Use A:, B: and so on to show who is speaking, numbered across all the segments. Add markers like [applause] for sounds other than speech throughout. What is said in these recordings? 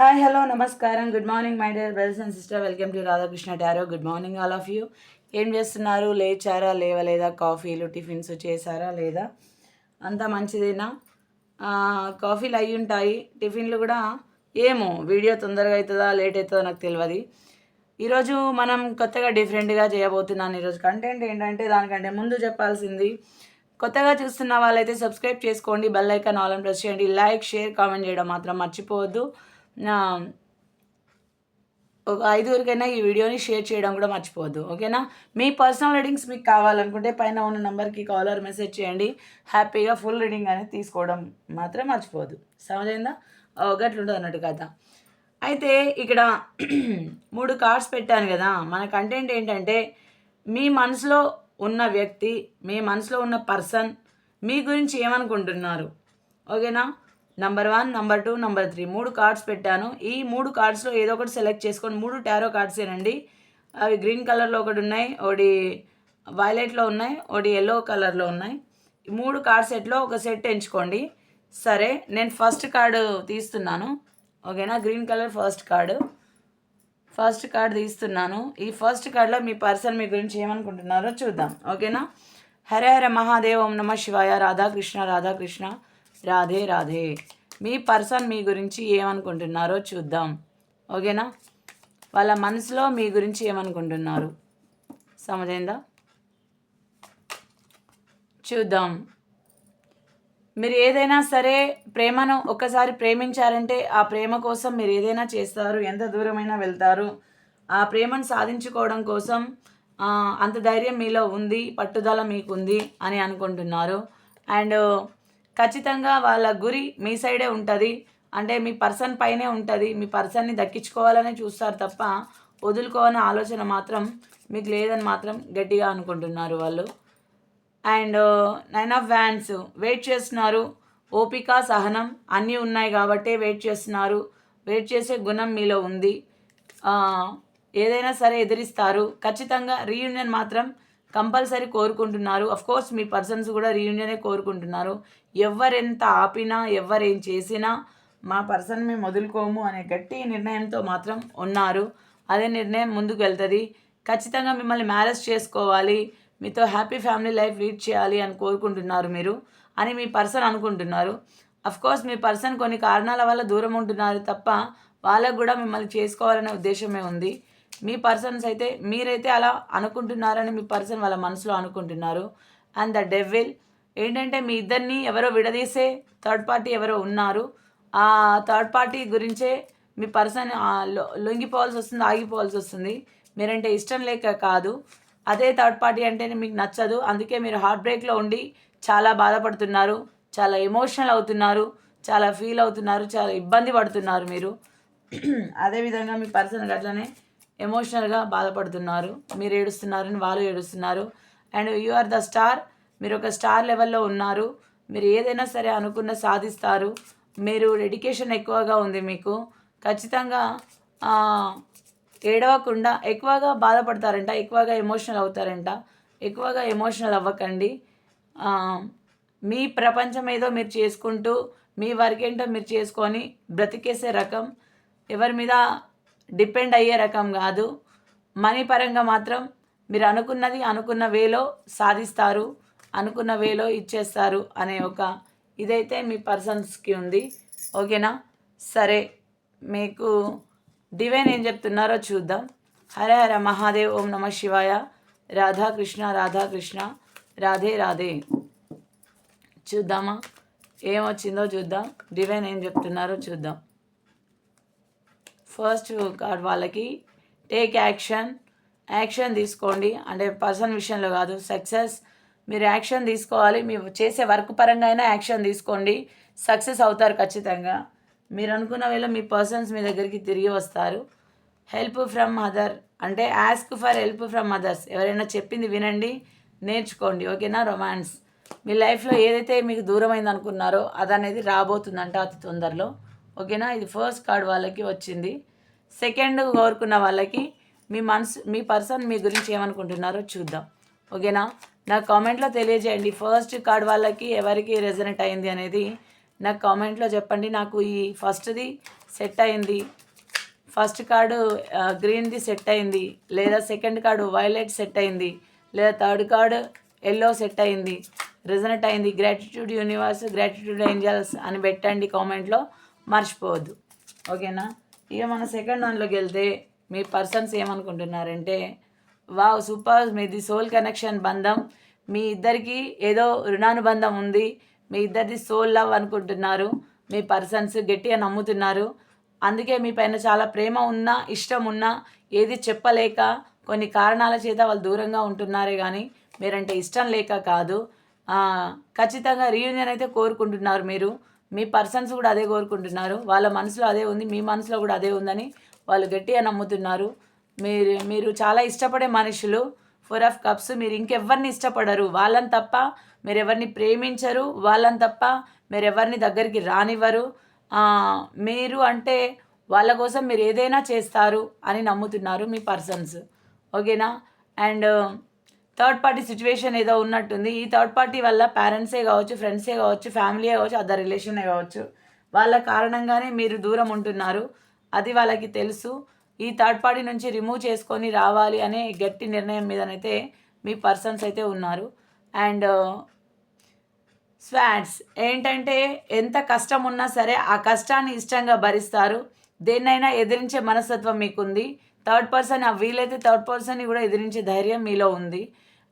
A: Hi hello నమస్కారం. Good morning my dear brothers and sister welcome to Radhakrishna tarot good morning all of you ఏం చేస్తున్నారు? లేచారా? లేవలేదా? కాఫీలు tiffins చేశారా? లేదా? అంతా మంచిదేనా? కాఫీలు అయి ఉంటాయి. టిఫిన్లు కూడా ఏమో వీడియో తొందరగా అవుతుందా? లేట్ అవుతుందో నాకు తెలియదు ఈరోజు మనం కొత్తగా డిఫరెంట్గా చేయబోతున్నాను ఈరోజు. కంటెంట్ ఏంటంటే దానికంటే ముందు చెప్పాల్సింది కొత్తగా చూస్తున్న వాళ్ళైతే సబ్స్క్రైబ్ చేసుకోండి బెల్ ఐకాన్ ఆల్ ప్రెస్ చేయండి. లైక్ షేర్ కామెంట్ చేయడం మాత్రం మర్చిపోవద్దు. ఒక ఐదుగురికైనా ఈ వీడియోని షేర్ చేయడం కూడా మర్చిపోవద్దు ఓకేనా? మీ పర్సనల్ రీడింగ్స్ మీకు కావాలనుకుంటే పైన ఉన్న నెంబర్కి కాల్ ఆర్ మెసేజ్ చేయండి. హ్యాపీగా ఫుల్ రీడింగ్ అనేది తీసుకోవడం మాత్రం మర్చిపోవద్దు. సమజైందా ఉండదు అన్నట్టు కథ. అయితే ఇక్కడ [clears throat] మూడు కార్డ్స్ పెట్టాను కదా మన కంటెంట్ ఏంటంటే మీ మనసులో ఉన్న వ్యక్తి మీ మనసులో ఉన్న పర్సన్ మీ గురించి ఏమనుకుంటున్నారు ఓకేనా? Number one number two number three మూడు కార్డ్స్ పెట్టాను. ఈ మూడు కార్డ్స్లో ఏదో ఒకటి సెలెక్ట్ చేసుకోండి మూడు టారో కార్డ్సేనండి అవి గ్రీన్ కలర్లో ఒకటి ఉన్నాయి ఒకటి వైలెట్లో ఉన్నాయి ఒకటి ఎల్లో కలర్లో ఉన్నాయి. ఈ మూడు కార్డ్ సెట్లో ఒక సెట్ ఎంచుకోండి. సరే నేను ఫస్ట్ కార్డు తీస్తున్నాను. ఓకేనా? Green colour first card first card తీస్తున్నాను. ఈ ఫస్ట్ కార్డ్లో మీ పర్సన్ మీ గురించి ఏమనుకుంటున్నారో చూద్దాం. ఓకేనా? హరే హర మహాదేవ్ ఓం నమ శివాయ. రాధాకృష్ణ రాధాకృష్ణ. రాధే రాధే. మీ పర్సన్ మీ గురించి ఏమనుకుంటున్నారో చూద్దాం. ఓకేనా? వాళ్ళ మనసులో మీ గురించి ఏమనుకుంటున్నారు? సమజైందా? చూద్దాం. మీరు ఏదైనా సరే ప్రేమను ఒక్కసారి ప్రేమించారంటే ఆ ప్రేమ కోసం మీరు ఏదైనా చేస్తారు ఎంత దూరమైనా వెళ్తారు. ఆ ప్రేమను సాధించుకోవడం కోసం అంత ధైర్యం మీలో ఉంది పట్టుదల మీకు ఉంది అని అనుకుంటున్నారు. అండ్ ఖచ్చితంగా వాళ్ళ గురి మీ సైడే ఉంటుంది. అంటే మీ పర్సన్ పైనే ఉంటుంది. మీ పర్సన్ని దక్కించుకోవాలని చూస్తారు తప్ప వదులుకోవాలనే ఆలోచన మాత్రం మీకు లేదని మాత్రం గట్టిగా అనుకుంటున్నారు వాళ్ళు. And nine of wands wait చేస్తున్నారు. ఓపిక సహనం అన్నీ ఉన్నాయి కాబట్టే వెయిట్ చేస్తున్నారు. వెయిట్ చేసే గుణం మీలో ఉంది. Uh, ఏదైనా సరే ఎదిరిస్తారు. ఖచ్చితంగా రీయూనియన్ మాత్రం కంపల్సరీ కోరుకుంటున్నారు. అఫ్ కోర్స్ మీ పర్సన్స్ కూడా రీయూనియనే కోరుకుంటున్నారు. ఎవరెంత ఆపినా ఎవరేం చేసినా మా పర్సన్ మేము వదులుకోము అనే గట్టి నిర్ణయంతో మాత్రం ఉన్నారు. అదే నిర్ణయం ముందుకు వెళ్తుంది. ఖచ్చితంగా మిమ్మల్ని మ్యారేజ్ చేసుకోవాలి. మీతో హ్యాపీ ఫ్యామిలీ లైఫ్ లీడ్ చేయాలి అని కోరుకుంటున్నారు మీరు అని మీ పర్సన్ అనుకుంటున్నారు. కోర్స్ మీ పర్సన్ కొన్ని కారణాల వల్ల దూరం ఉంటున్నారు తప్ప వాళ్ళకు కూడా మిమ్మల్ని చేసుకోవాలనే ఉద్దేశమే ఉంది. మీ పర్సన్స్ అయితే మీరైతే అలా అనుకుంటున్నారని మీ పర్సన్ వాళ్ళ మనసులో అనుకుంటున్నారు. అండ్ ద డెవిల్ ఏంటంటే మీ ఇద్దరిని ఎవరో విడదీసే థర్డ్ పార్టీ ఎవరో ఉన్నారు. ఆ థర్డ్ పార్టీ గురించే మీ పర్సన్ లొంగిపోవాల్సి వస్తుంది ఆగిపోవాల్సి వస్తుంది. మీరంటే ఇష్టం లేక కాదు. అదే థర్డ్ పార్టీ అంటేనే మీకు నచ్చదు. అందుకే మీరు హార్ట్ బ్రేక్లో ఉండి చాలా బాధపడుతున్నారు. చాలా ఎమోషనల్ అవుతున్నారు. చాలా ఫీల్ అవుతున్నారు. చాలా ఇబ్బంది పడుతున్నారు మీరు. [clears throat] అదేవిధంగా మీ పర్సన్ అట్లనే ఎమోషనల్గా బాధపడుతున్నారు. మీరు ఏడుస్తున్నారని వాళ్ళు ఏడుస్తున్నారు. And you are the star. మీరు ఒక స్టార్ లెవెల్లో ఉన్నారు. మీరు ఏదైనా సరే అనుకున్న సాధిస్తారు. మీరు డెడికేషన్ ఎక్కువగా ఉంది మీకు. ఖచ్చితంగా ఏడవకుండా ఎక్కువగా బాధపడతారంట. ఎక్కువగా ఎమోషనల్ అవుతారంట. ఎక్కువగా ఎమోషనల్ అవ్వకండి. మీ ప్రపంచం ఏదో మీరు చేసుకుంటూ మీ వర్క్ ఏంటో మీరు చేసుకొని బ్రతికేసే రకం. ఎవరి మీద డిపెండ్ అయ్యే రకం కాదు. మనీ పరంగా మాత్రం మీరు అనుకున్నది అనుకున్న వేలో సాధిస్తారు అనుకున్న వేలో ఇచ్చేస్తారు అనే ఒక ఇదైతే మీ పర్సన్స్కి ఉంది. ఓకేనా? సరే మీకు డివైన్ ఏం చెప్తున్నారో చూద్దాం. హర హర మహాదేవ్ ఓం నమ శివాయ. రాధాకృష్ణ రాధాకృష్ణ రాధే రాధే. చూద్దామా? ఏమొచ్చిందో చూద్దాం. డివైన్ ఏం చెప్తున్నారో చూద్దాం. ఫస్ట్ గాడ్ వాళ్ళకి. టేక్ యాక్షన్ యాక్షన్ తీసుకోండి. అంటే పర్సన్ విషయంలో కాదు సక్సెస్ మీరు యాక్షన్ తీసుకోవాలి. మీరు చేసే వర్క్ పరంగా అయినా యాక్షన్ తీసుకోండి. సక్సెస్ అవుతారు ఖచ్చితంగా. మీరు అనుకున్న వేళ మీ పర్సన్స్ మీ దగ్గరికి తిరిగి వస్తారు. హెల్ప్ ఫ్రమ్ అదర్ అంటే ask for help from others ఎవరైనా చెప్పింది వినండి నేర్చుకోండి. ఓకేనా రొమాన్స్ మీ లైఫ్లో ఏదైతే మీకు దూరమైంది అనుకున్నారో అది అనేది రాబోతుందంట అతి తొందరలో. ఓకేనా? ఇది ఫస్ట్ కార్డ్ వాళ్ళకి వచ్చింది. సెకండ్ కోరుకున్న వాళ్ళకి మీ మనసు మీ పర్సన్ మీ గురించి ఏమనుకుంటున్నారో చూద్దాం. ఓకేనా? నా కామెంట్లో తెలియజేయండి. ఫస్ట్ కార్డ్ వాళ్ళకి ఎవరికి రెజనెట్ అయింది అనేది నాకు కామెంట్లో చెప్పండి. నాకు ఈ ఫస్ట్ది సెట్ అయింది. ఫస్ట్ కార్డు గ్రీన్ది సెట్ అయింది. లేదా సెకండ్ కార్డు వైలెట్ సెట్ అయింది. లేదా థర్డ్ కార్డు ఎల్లో సెట్ అయింది. రిజనెట్ అయింది. గ్రాటిట్యూడ్ యూనివర్స్ గ్రాటిట్యూడ్ ఏంజల్స్ అని పెట్టండి కామెంట్లో. మర్చిపోవద్దు. ఓకేనా? ఇక మన సెకండ్ దాంట్లోకి వెళ్తే మీ పర్సన్స్ ఏమనుకుంటున్నారంటే వావ్ సూపర్ మీది సోల్ కనెక్షన్ బంధం. మీ ఇద్దరికి ఏదో రుణానుబంధం ఉంది. మీ ఇద్దరిది సోల్ లవ్ అనుకుంటున్నారు. మీ పర్సన్స్ గట్టిగా నమ్ముతున్నారు. అందుకే మీ పైన చాలా ప్రేమ ఉన్నా ఇష్టం ఉన్నా ఏది చెప్పలేక కొన్ని కారణాల చేత వాళ్ళు దూరంగా ఉంటున్నారే కానీ మీరంటే ఇష్టం లేక కాదు. ఖచ్చితంగా రీయూనియన్ అయితే కోరుకుంటున్నారు మీరు. మీ పర్సన్స్ కూడా అదే కోరుకుంటున్నారు. వాళ్ళ మనసులో అదే ఉంది మీ మనసులో కూడా అదే ఉందని వాళ్ళు గట్టిగా నమ్ముతున్నారు. మీరు మీరు చాలా ఇష్టపడే మనుషులు ఫోర్ ఆఫ్ కప్స్ మీరు ఇంకెవరిని ఇష్టపడరు. వాళ్ళని తప్ప మీరు ఎవరిని ప్రేమించరు వాళ్ళని తప్ప మీరు ఎవరిని దగ్గరికి రానివ్వరు. మీరు అంటే వాళ్ళ కోసం మీరు ఏదైనా చేస్తారు అని నమ్ముతున్నారు మీ పర్సన్స్ ఓకేనా? అండ్ థర్డ్ పార్టీ సిచ్యువేషన్ ఏదో ఉన్నట్టుంది. ఈ థర్డ్ పార్టీ వల్ల పేరెంట్సే కావచ్చు ఫ్రెండ్సే కావచ్చు ఫ్యామిలీయే కావచ్చు అదర్ రిలేషనే కావచ్చు. వాళ్ళ కారణంగానే మీరు దూరం ఉంటున్నారు. అది వాళ్ళకి తెలుసు. ఈ థర్డ్ పార్టీ నుంచి రిమూవ్ చేసుకొని రావాలి అనే గట్టి నిర్ణయం మీదనైతే మీ పర్సన్స్ అయితే ఉన్నారు. అండ్ uh, స్వాట్స్ ఏంటంటే ఎంత కష్టం ఉన్నా సరే ఆ కష్టాన్ని ఇష్టంగా భరిస్తారు. దేన్నైనా ఎదిరించే మనస్తత్వం మీకుంది. థర్డ్ పర్సన్ ఆ వీలైతే థర్డ్ పర్సన్ని కూడా ఎదిరించే ధైర్యం మీలో ఉంది.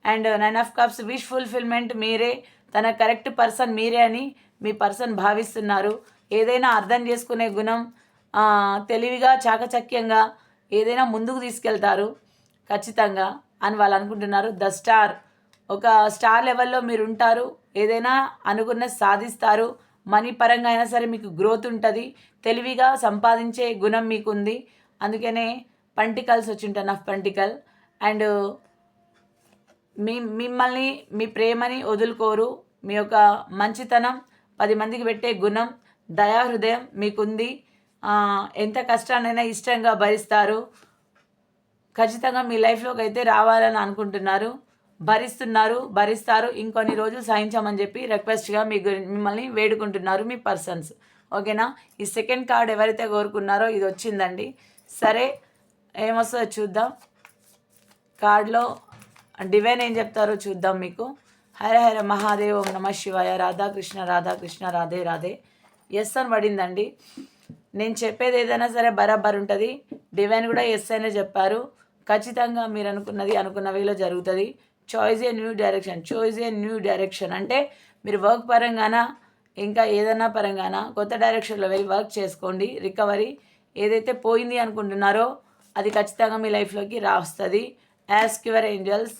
A: And nine of cups wish fulfilment మీరే. తన కరెక్ట్ పర్సన్ మీరే అని మీ పర్సన్ భావిస్తున్నారు. ఏదైనా అర్థం చేసుకునే గుణం తెలివిగా చాకచక్యంగా ఏదైనా ముందుకు తీసుకెళ్తారు. ఖచ్చితంగా అని వాళ్ళు అనుకుంటున్నారు. The star. ఒక స్టార్ లెవెల్లో మీరు ఉంటారు ఏదైనా అనుకున్న సాధిస్తారు. మనీ పరంగా అయినా సరే మీకు గ్రోత్ ఉంటుంది. తెలివిగా సంపాదించే గుణం మీకుంది. అందుకనే పంటికల్స్ వచ్చి ఉంటాను ఆఫ్ పంటికల్. అండ్ మీ మిమ్మల్ని మీ ప్రేమని వదులుకోరు. మీ యొక్క మంచితనం పది మందికి పెట్టే గుణం దయా హృదయం మీకుంది ఎంత కష్టాన్నైనా ఇష్టంగా భరిస్తారు. ఖచ్చితంగా మీ లైఫ్లోకి అయితే రావాలని అనుకుంటున్నారు. భరిస్తున్నారు భరిస్తారు. ఇంకొన్ని రోజులు సహించమని చెప్పి రిక్వెస్ట్గా మీ గురి మిమ్మల్ని వేడుకుంటున్నారు మీ పర్సన్స్ ఓకేనా? ఈ సెకండ్ కార్డ్ ఎవరైతే కోరుకున్నారో ఇది వచ్చిందండి. సరే ఏమొస్తుందో చూద్దాం. కార్డులో డివైన్ ఏం చెప్తారో చూద్దాం మీకు. హర హర మహాదేవ్ ఓం నమ శివాయ రాధాకృష్ణ రాధాకృష్ణ రాధే రాధే. ఎస్ అని పడిందండి. నేను చెప్పేది ఏదైనా సరే బరాబర్ ఉంటుంది. డివైన్ కూడా ఎస్ అనే చెప్పారు. ఖచ్చితంగా మీరు అనుకున్నది అనుకున్న వేలో జరుగుతుంది. Choice a new direction choice a new direction అంటే మీరు వర్క్ పరంగానా ఇంకా ఏదైనా పరంగానా కొత్త డైరెక్షన్లో వెళ్ళి వర్క్ చేసుకోండి రికవరీ ఏదైతే పోయింది అనుకుంటున్నారో అది ఖచ్చితంగా మీ లైఫ్లోకి రాస్తుంది. యాజ్ క్యూర్ ఏంజల్స్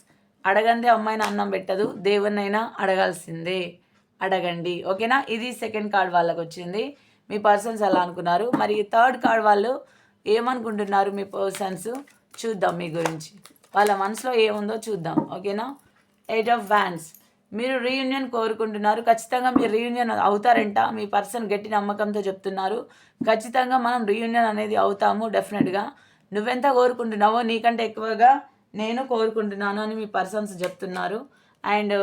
A: అడగందే అమ్మాయిని అన్నం పెట్టదు దేవున్నైనా అడగాల్సిందే. అడగండి. ఓకేనా? ఇది సెకండ్ కార్డ్ వాళ్ళకి వచ్చింది. మీ పర్సన్స్ అలా అనుకున్నారు? మరి థర్డ్ కార్డ్ వాళ్ళు ఏమనుకుంటున్నారు మీ పర్సన్స్ చూద్దాం మీ గురించి. వాళ్ళ మనసులో ఏముందో చూద్దాం. ఓకేనా? ఎయిట్ ఆఫ్ వ్యాన్స్ మీరు రీయూనియన్ కోరుకుంటున్నారు. ఖచ్చితంగా మీరు రీయూనియన్ అవుతారంట. మీ పర్సన్ గట్టి నమ్మకంతో చెప్తున్నారు. ఖచ్చితంగా మనం రీయూనియన్ అనేది అవుతాము డెఫినెట్గా నువ్వెంత కోరుకుంటున్నావో నీకంటే ఎక్కువగా నేను కోరుకుంటున్నాను అని మీ పర్సన్స్ చెప్తున్నారు. అండ్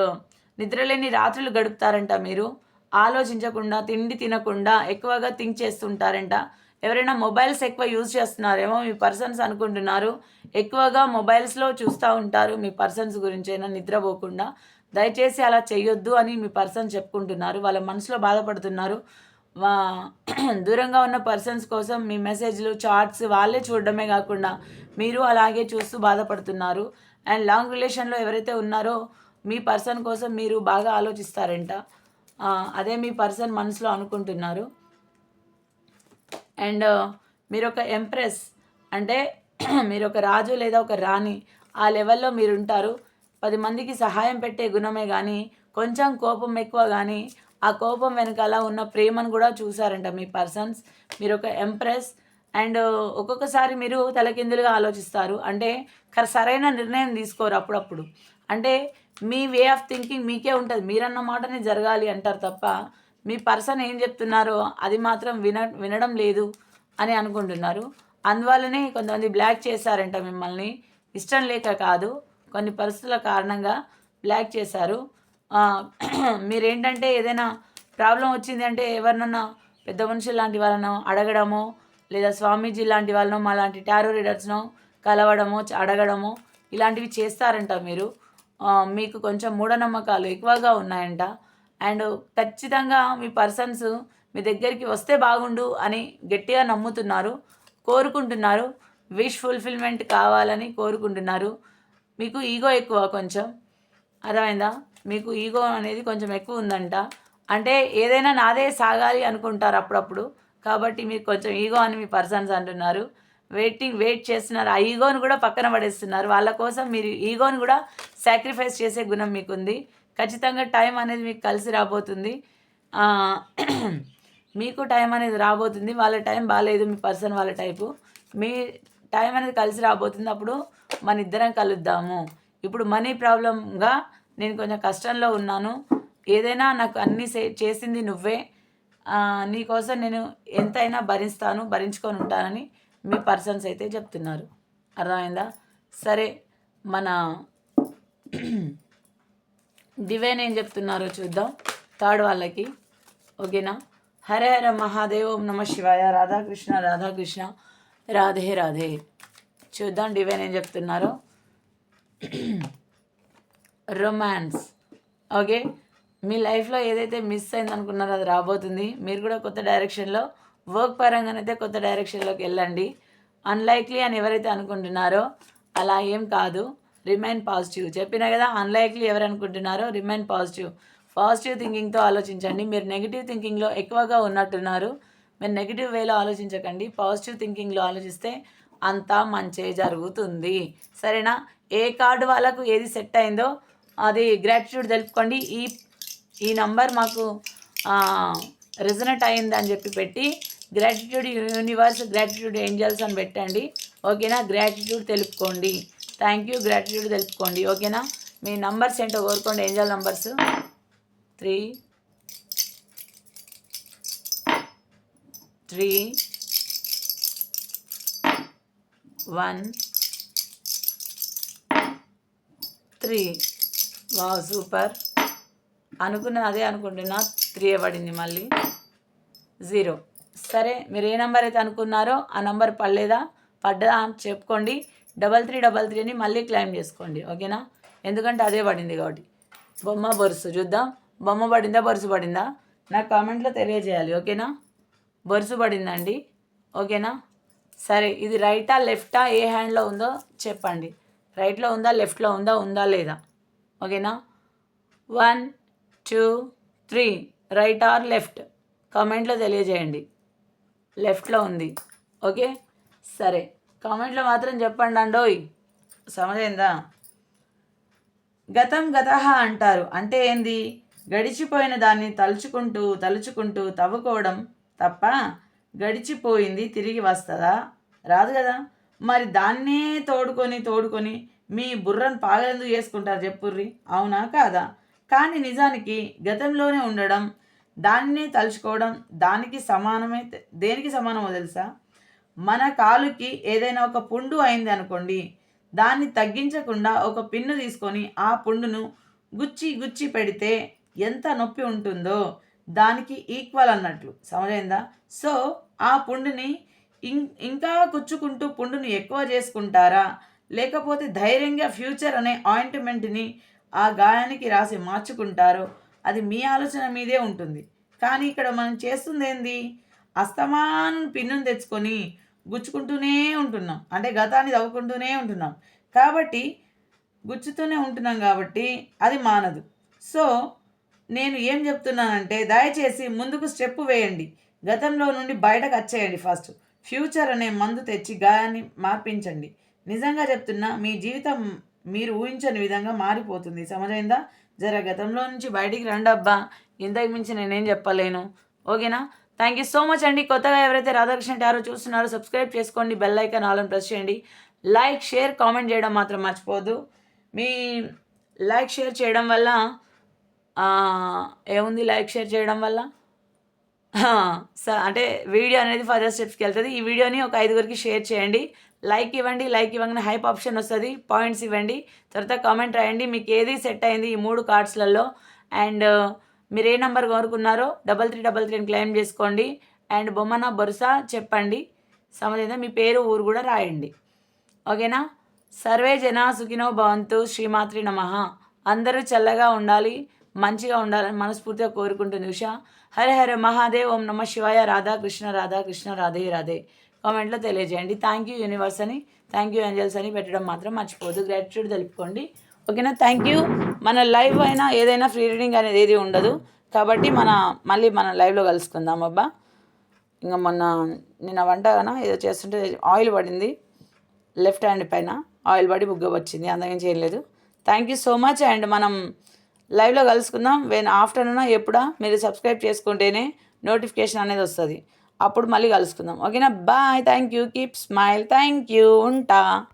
A: నిద్రలేని రాత్రులు గడుపుతారంట మీరు. ఆలోచించకుండా తిండి తినకుండా ఎక్కువగా థింక్ చేస్తుంటారంట. ఎవరైనా మొబైల్స్ ఎక్కువ యూజ్ చేస్తున్నారేమో మీ పర్సన్స్ అనుకుంటున్నారు. ఎక్కువగా మొబైల్స్లో చూస్తూ ఉంటారు మీ పర్సన్స్ గురించి అయినా నిద్రపోకుండా. దయచేసి అలా చేయొద్దు అని మీ పర్సన్ చెప్పుకుంటున్నారు. వాళ్ళ మనసులో బాధపడుతున్నారు. [clears throat] దూరంగా ఉన్న పర్సన్స్ కోసం మీ మెసేజ్లు చాట్స్ వాళ్ళే చూడడమే కాకుండా మీరు అలాగే చూస్తూ బాధపడుతున్నారు. అండ్ లాంగ్ రిలేషన్లో ఎవరైతే ఉన్నారో మీ పర్సన్ కోసం మీరు బాగా ఆలోచిస్తారంట. అదే మీ పర్సన్ మనసులో అనుకుంటున్నారు. అండ్ మీరు ఒక ఎంప్రెస్ అంటే [clears throat] మీరు ఒక రాజు లేదా ఒక రాణి ఆ లెవెల్లో మీరు ఉంటారు పది మందికి సహాయం పెట్టే గుణమే కానీ కొంచెం కోపం ఎక్కువ కానీ ఆ కోపం వెనకాల ఉన్న ప్రేమను కూడా చూసారంట మీ పర్సన్స్ మీరు ఒక ఎంప్రెస్ అండ్ ఒక్కొక్కసారి మీరు తలకిందులుగా ఆలోచిస్తారు. అంటే సరైన నిర్ణయం తీసుకోరు అప్పుడప్పుడు. అంటే మీ వే ఆఫ్ థింకింగ్ మీకే ఉంటుంది. మీరన్న మాటనే జరగాలి అంటారు తప్ప మీ పర్సన్ ఏం చెప్తున్నారో అది మాత్రం విన వినడం లేదు అని అనుకుంటున్నారు. అందువల్లనే కొంతమంది బ్లాక్ చేశారంట మిమ్మల్ని. ఇష్టం లేక కాదు. కొన్ని పరిస్థితుల కారణంగా బ్లాక్ చేశారు. [clears throat] మీరేంటంటే ఏదైనా ప్రాబ్లం వచ్చింది అంటే ఎవరినన్నా పెద్ద మనుషులు లాంటి వాళ్ళను అడగడమో లేదా స్వామీజీ లాంటి వాళ్ళను మా లాంటి టారో రీడర్స్నో కలవడమో చ- అడగడమో ఇలాంటివి చేస్తారంట మీరు. మీకు కొంచెం మూఢనమ్మకాలు ఎక్కువగా ఉన్నాయంట. అండ్ ఖచ్చితంగా మీ పర్సన్స్ మీ దగ్గరికి వస్తే బాగుండు అని గట్టిగా నమ్ముతున్నారు కోరుకుంటున్నారు. విష్ ఫుల్ఫిల్మెంట్ కావాలని కోరుకుంటున్నారు. మీకు ఈగో ఎక్కువ కొంచెం. అర్థమైందా? మీకు ఈగో అనేది కొంచెం ఎక్కువ ఉందంట. అంటే ఏదైనా నాదే సాగాలి అనుకుంటారు అప్పుడప్పుడు. కాబట్టి మీకు కొంచెం ఈగో అని మీ పర్సన్స్ అంటున్నారు. వెయిటింగ్ వెయిట్ చేస్తున్నారు. ఆ ఈగోని కూడా పక్కన పడేస్తున్నారు. వాళ్ళ కోసం మీరు ఈగోని కూడా సాక్రిఫైస్ చేసే గుణం మీకుంది. ఖచ్చితంగా టైం అనేది మీకు కలిసి రాబోతుంది. మీకు టైం అనేది రాబోతుంది. వాళ్ళ టైం బాగాలేదు మీ పర్సన్ వాళ్ళ టైపు. మీ టైం అనేది కలిసి రాబోతుంది. అప్పుడు మన ఇద్దరం కలుద్దాము. ఇప్పుడు మనీ ప్రాబ్లంగా నేను కొంచెం కష్టంలో ఉన్నాను. ఏదైనా నాకు అన్నీ చేసింది నువ్వే. నీకోసం నేను ఎంతైనా భరిస్తాను భరించుకొని ఉంటానని మీ పర్సన్స్ అయితే చెప్తున్నారు. అర్థమైందా? సరే మన [clears throat] డివైన్ ఏం చెప్తున్నారో చూద్దాం. థర్డ్ వాళ్ళకి. ఓకేనా? హరే హర మహాదేవ్ ఓం నమ శివాయ రాధాకృష్ణ రాధాకృష్ణ రాధే రాధే. చూద్దాం డివైన్ ఏం చెప్తున్నారో. [clears throat] రొమాన్స్ ఓకే మీ లైఫ్లో ఏదైతే మిస్ అయింది అనుకున్నారో అది రాబోతుంది. మీరు కూడా కొత్త డైరెక్షన్లో వర్క్ పరంగానైతే కొత్త డైరెక్షన్లోకి వెళ్ళండి. అన్లైక్లీ అని ఎవరైతే అనుకుంటున్నారో అలా ఏం కాదు. రిమైన్ పాజిటివ్ చెప్పినా కదా అన్లైక్లీ ఎవరు అనుకుంటున్నారో రిమైన్ పాజిటివ్ పాజిటివ్ థింకింగ్తో ఆలోచించండి. మీరు నెగిటివ్ థింకింగ్లో ఎక్కువగా ఉన్నట్టున్నారు. మీరు నెగిటివ్ వేలో ఆలోచించకండి. పాజిటివ్ థింకింగ్లో ఆలోచిస్తే అంతా మంచి జరుగుతుంది. సరేనా? ఏ కార్డు వాళ్ళకు ఏది సెట్ అయిందో అది గ్రాటిట్యూడ్ తెలుపుకోండి. ఈ ఈ నంబర్ మాకు రిజనెట్ అయింది అని చెప్పి పెట్టి గ్రాటిట్యూడ్ యూనివర్స్ గ్రాటిట్యూడ్ ఏంజల్స్ అని పెట్టండి. ఓకేనా? గ్రాటిట్యూడ్ తెలుపుకోండి. థ్యాంక్ యూ గ్రాటిట్యూడ్ తెలుపుకోండి. ఓకేనా? మీ నంబర్స్ ఏంటో కోరుకోండి. Angel numbers three three one three wow super. అనుకున్నది అదే అనుకుంటున్నా. త్రీ పడింది మళ్ళీ. జీరో. సరే మీరు ఏ నెంబర్ అయితే అనుకున్నారో ఆ నెంబర్ పడలేదా? పడ్డదా అని చెప్పుకోండి. డబల్ త్రీ డబల్ త్రీని మళ్ళీ క్లైమ్ చేసుకోండి. ఓకేనా? ఎందుకంటే అదే పడింది కాబట్టి. బొమ్మ బొరుసు చూద్దాం. బొమ్మ పడిందా బొరుసు పడిందా? నాకు కామెంట్లో తెలియజేయాలి. ఓకేనా? బొరుసు పడిందండి. ఓకేనా? సరే ఇది రైటా లెఫ్టా ఏ హ్యాండ్లో ఉందో చెప్పండి. రైట్లో ఉందా లెఫ్ట్లో ఉందా ఉందా లేదా? ఓకేనా? One two three. Right or left. కామెంట్లో తెలియజేయండి. లెఫ్ట్లో ఉంది. ఓకే? సరే. కామెంట్లో మాత్రం చెప్పండి అండోయ్. సమజైందా? గతం గతహ అంటారు. అంటే ఏంది? గడిచిపోయిన దాన్ని తలుచుకుంటూ తలుచుకుంటూ తవ్వుకోవడం తప్ప గడిచిపోయింది తిరిగి వస్తుందా? రాదు కదా? మరి దాన్నే తోడుకొని తోడుకొని మీ బుర్రను పాగలెందుకు చేసుకుంటారు చెప్పుర్రి? అవునా కాదా? కానీ నిజానికి గతంలోనే ఉండడం దాన్ని తలుచుకోవడం దానికి సమానమే దేనికి సమానమో తెలుసా? మన కాలుకి ఏదైనా ఒక పుండు అయింది అనుకోండి దాన్ని తగ్గించకుండా ఒక పిన్ను తీసుకొని ఆ పుండును గుచ్చి గుచ్చి పెడితే ఎంత నొప్పి ఉంటుందో దానికి ఈక్వల్ అన్నట్లు. సమజైందా? సో ఆ పుండుని ఇం ఇంకా కుచ్చుకుంటూ పుండుని ఎక్కువ చేసుకుంటారా? లేకపోతే ధైర్యంగా ఫ్యూచర్ అనే ఆయింట్మెంట్ని ఆ గాయానికి రాసి మార్చుకుంటారో. అది మీ ఆలోచన మీదే ఉంటుంది. కానీ ఇక్కడ మనం చేస్తుంది ఏంది అస్తమానం పిన్నును తెచ్చుకొని గుచ్చుకుంటూనే ఉంటున్నాం. అంటే గతాన్ని తవ్వుకుంటూనే ఉంటున్నాం. కాబట్టి గుచ్చుతూనే ఉంటున్నాం కాబట్టి అది మానదు. సో నేను ఏం చెప్తున్నానంటే దయచేసి ముందుకు స్టెప్ వేయండి. గతంలో నుండి బయటకు వచ్చేయండి ఫస్ట్. ఫ్యూచర్ అనే మందు తెచ్చి గాయాన్ని మార్పించండి. నిజంగా చెప్తున్నా మీ జీవితం మీరు ఊహించని విధంగా మారిపోతుంది. సమజైందా? జర గతంలో నుంచి బయటికి రండి అబ్బా ఇంతకు మించి నేనేం చెప్పలేను. ఓకేనా? థ్యాంక్ యూ సో మచ్ అండి. కొత్తగా ఎవరైతే రాధాకృష్ణ టారో చూస్తున్నారో సబ్స్క్రైబ్ చేసుకోండి. బెల్ ఐకాన్ ఆల్ ప్రెస్ చేయండి. లైక్ షేర్ కామెంట్ చేయడం మాత్రం మర్చిపోద్దు మీ లైక్ షేర్ చేయడం వల్ల ఏముంది లైక్ షేర్ చేయడం వల్ల? స- అంటే వీడియో అనేది ఫర్దర్ స్టెప్స్కి వెళ్తుంది. ఈ వీడియోని ఒక ఐదుగురికి షేర్ చేయండి. లైక్ ఇవ్వండి లైక్ ఇవ్వగానే హైప్ ఆప్షన్ వస్తుంది పాయింట్స్ ఇవ్వండి. తర్వాత కామెంట్ రాయండి మీకు ఏది సెట్ అయింది ఈ మూడు కార్డ్స్లలో. అండ్ uh, మీరు ఏ నెంబర్ కోరుకున్నారో డబల్ త్రీ డబల్ త్రీని క్లెయిమ్ చేసుకోండి. అండ్ బొమ్మన బొరుసా చెప్పండి. సమజైందా మీ పేరు ఊరు కూడా రాయండి. ఓకేనా? సర్వే జన సుఖినో భవంతు శ్రీమాత్రి నమ. అందరూ చల్లగా ఉండాలి మంచిగా ఉండాలని మనస్ఫూర్తిగా కోరుకుంటుంది ఉషా. హరే హరే మహాదేవ్ ఓం నమ శివాయ రాధాకృష్ణ రాధాకృష్ణ రాధే రాధే. కామెంట్లో తెలియజేయండి. థ్యాంక్ యూ యూనివర్స్ అని థ్యాంక్ యూ ఏంజల్స్ అని పెట్టడం మాత్రం మర్చిపోదు గ్రాటిట్యూడ్ తెలుపుకోండి. ఓకేనా థ్యాంక్ యూ మన లైవ్ అయినా ఏదైనా ఫ్రీ రీడింగ్ అనేది ఏది ఉండదు. కాబట్టి మన మళ్ళీ మన లైవ్లో కలుసుకుందాం అబ్బా. ఇంకా మొన్న నిన్న వంట ఏదో చేస్తుంటే ఆయిల్ పడింది. లెఫ్ట్ హ్యాండ్ పైన ఆయిల్ పడి బుగ్గ వచ్చింది. అంతగా చేయలేదు thank you so much and మనం లైవ్లో కలుసుకుందాం. వెన్ ఆఫ్టర్నూన్ ఎప్పుడా మీరు సబ్స్క్రైబ్ చేసుకుంటేనే నోటిఫికేషన్ అనేది వస్తుంది. అప్పుడు మళ్ళీ కలుసుకుందాం. ఓకేనా? Bye thank you keep smile thank you ఉంటా.